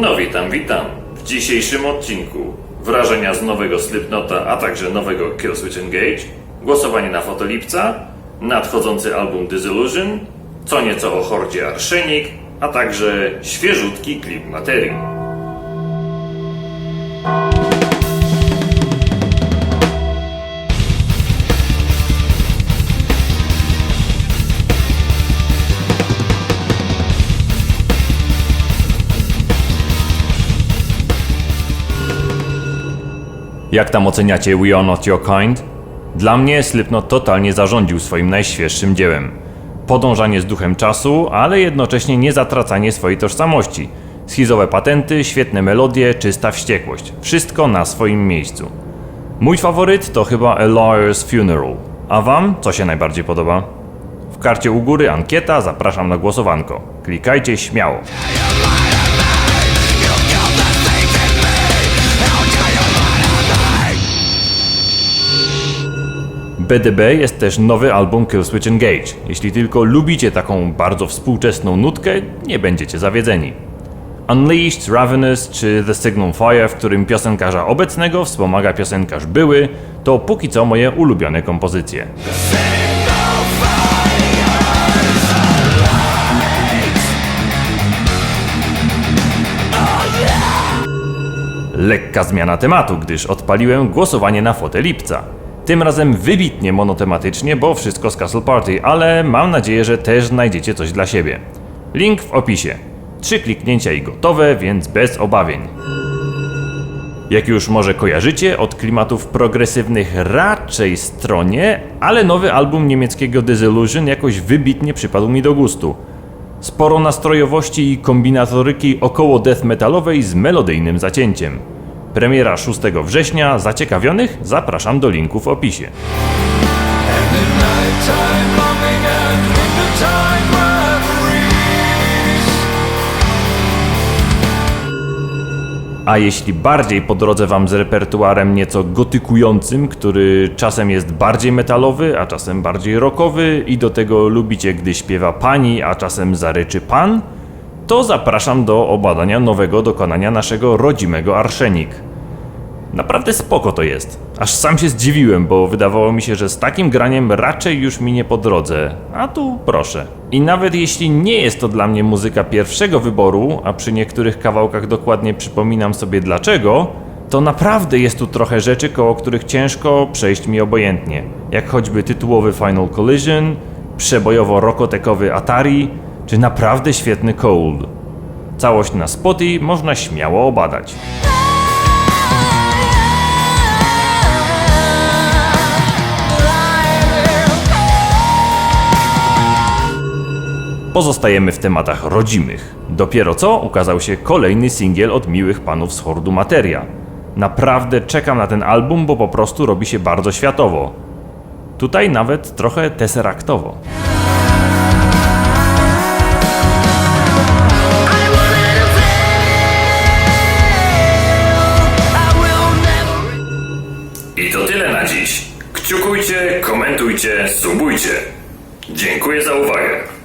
No witam, witam. W dzisiejszym odcinku wrażenia z nowego Slipknota, a także nowego Killswitch Engage, głosowanie na fotolipca, nadchodzący album Disillusion, co nieco o hordzie Arszenik, a także świeżutki klip materii. Jak tam oceniacie We Are Not Your Kind? Dla mnie Slipknot totalnie zarządził swoim najświeższym dziełem. Podążanie z duchem czasu, ale jednocześnie nie zatracanie swojej tożsamości. Schizowe patenty, świetne melodie, czysta wściekłość. Wszystko na swoim miejscu. Mój faworyt to chyba A Lawyer's Funeral. A wam co się najbardziej podoba? W karcie u góry ankieta, zapraszam na głosowanko. Klikajcie śmiało. BDB jest też nowy album Killswitch Engage. Jeśli tylko lubicie taką bardzo współczesną nutkę, nie będziecie zawiedzeni. Unleashed, Ravenous czy The Signal Fire, w którym piosenkarza obecnego wspomaga piosenkarz były, to póki co moje ulubione kompozycje. Lekka zmiana tematu, gdyż odpaliłem głosowanie na fotę lipca. Tym razem wybitnie monotematycznie, bo wszystko z Castle Party, ale mam nadzieję, że też znajdziecie coś dla siebie. Link w opisie. Trzy kliknięcia i gotowe, więc bez obawień. Jak już może kojarzycie, od klimatów progresywnych raczej stronie, ale nowy album niemieckiego Disillusion jakoś wybitnie przypadł mi do gustu. Sporo nastrojowości i kombinatoryki około death metalowej z melodyjnym zacięciem. Premiera 6 września. Zaciekawionych zapraszam do linku w opisie. A jeśli bardziej po drodze wam z repertuarem nieco gotykującym, który czasem jest bardziej metalowy, a czasem bardziej rockowy i do tego lubicie, gdy śpiewa pani, a czasem zaryczy pan, to zapraszam do obadania nowego dokonania naszego rodzimego Arszenik. Naprawdę spoko to jest. Aż sam się zdziwiłem, bo wydawało mi się, że z takim graniem raczej już mi nie po drodze. A tu proszę. I nawet jeśli nie jest to dla mnie muzyka pierwszego wyboru, a przy niektórych kawałkach dokładnie przypominam sobie dlaczego, to naprawdę jest tu trochę rzeczy, koło których ciężko przejść mi obojętnie. Jak choćby tytułowy Final Collision, przebojowo-rokotekowy Atari, czy naprawdę świetny Cold. Całość na Spotify można śmiało obadać. Pozostajemy w tematach rodzimych. Dopiero co ukazał się kolejny singiel od miłych panów z Hordu Materia. Naprawdę czekam na ten album, bo po prostu robi się bardzo światowo. Tutaj nawet trochę never. I to tyle na dziś. Kciukujcie, komentujcie, subujcie. Dziękuję za uwagę.